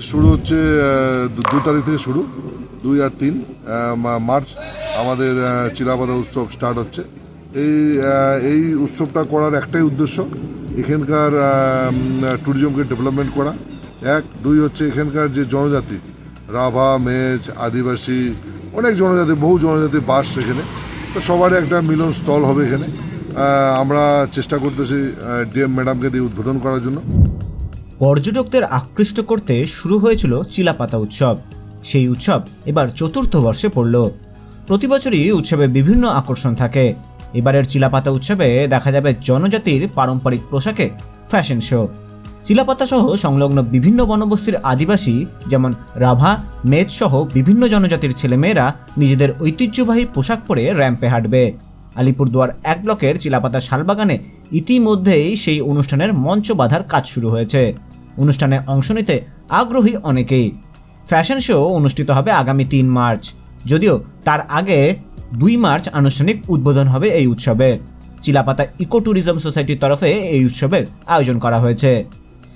শুরু হচ্ছে দু- তারিখ থেকে শুরু, দুই আর তিন মার্চ আমাদের চিলাপাতা উৎসব স্টার্ট হচ্ছে। এই এই উৎসবটা করার একটাই উদ্দেশ্য এখানকার ট্যুরিজমকে ডেভেলপমেন্ট করা। এক, দুই হচ্ছে এখানকার যে জনজাতি, রাভা, মেজ, আদিবাসী, অনেক জনজাতি, বহু জনজাতি বাস এখানে। তো সবারই একটা মিলন স্থল হবে এখানে। আমরা চেষ্টা করতেছি ডিএম ম্যাডামকে দিয়ে উদ্বোধন করার জন্য। পর্যটকদের আকৃষ্ট করতে শুরু হয়েছিল চিলাপাতা উৎসব। সেই উৎসব এবার চতুর্থ বর্ষে পড়ল। প্রতি বছরই উৎসবে বিভিন্ন আকর্ষণ থাকে। এবারের চিলাপাতা উৎসবে দেখা যাবে জনজাতির পারম্পরিক পোশাকে ফ্যাশন শো। চিলাপাতা সহ সংলগ্ন বিভিন্ন বনবস্তির আদিবাসী যেমন রাভা মেদ সহ বিভিন্ন জনজাতির ছেলেমেয়েরা নিজেদের ঐতিহ্যবাহী পোশাক পরে র্যাম্পে হাঁটবে। আলিপুরদুয়ার এক ব্লকের চিলাপাতা শালবাগানে ইতিমধ্যেই সেই অনুষ্ঠানের মঞ্চ বাঁধার কাজ শুরু হয়েছে। অনুষ্ঠানে অংশ নিতে আগ্রহী অনেকেই। ফ্যাশন শো অনুষ্ঠিত হবে আগামী তিন মার্চ, যদিও তার আগে দুই মার্চ আনুষ্ঠানিক উদ্বোধন হবে এই উৎসবে। চিলাপাতা ইকো ট্যুরিজম সোসাইটির তরফে এই উৎসবের আয়োজন করা হয়েছে।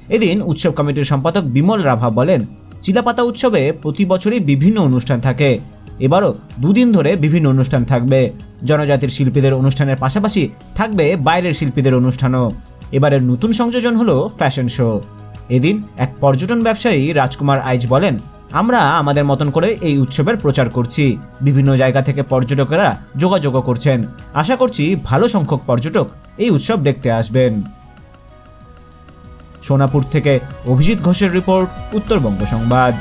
এদিন উৎসব কমিটির সম্পাদক বিমল রাভা বলেন, চিলাপাতা উৎসবে প্রতি বছরই বিভিন্ন অনুষ্ঠান থাকে। এবারও দুদিন ধরে বিভিন্ন অনুষ্ঠান থাকবে। জনজাতির শিল্পীদের অনুষ্ঠানের পাশাপাশি থাকবে বাইরের শিল্পীদের অনুষ্ঠানও। এবারের নতুন সংযোজন হলো ফ্যাশন শো। এদিন এক পর্যটন ব্যবসায়ী রাজকুমার আইজ বলেন, আমরা আমাদের মতন করে এই উৎসবের প্রচার করছি। বিভিন্ন জায়গা থেকে পর্যটকেরা যোগাযোগ করছেন। আশা করছি ভালো সংখ্যক পর্যটক এই উৎসব দেখতে আসবেন। সোনাপুর থেকে অভিজিৎ ঘোষের রিপোর্ট, উত্তরবঙ্গ সংবাদ।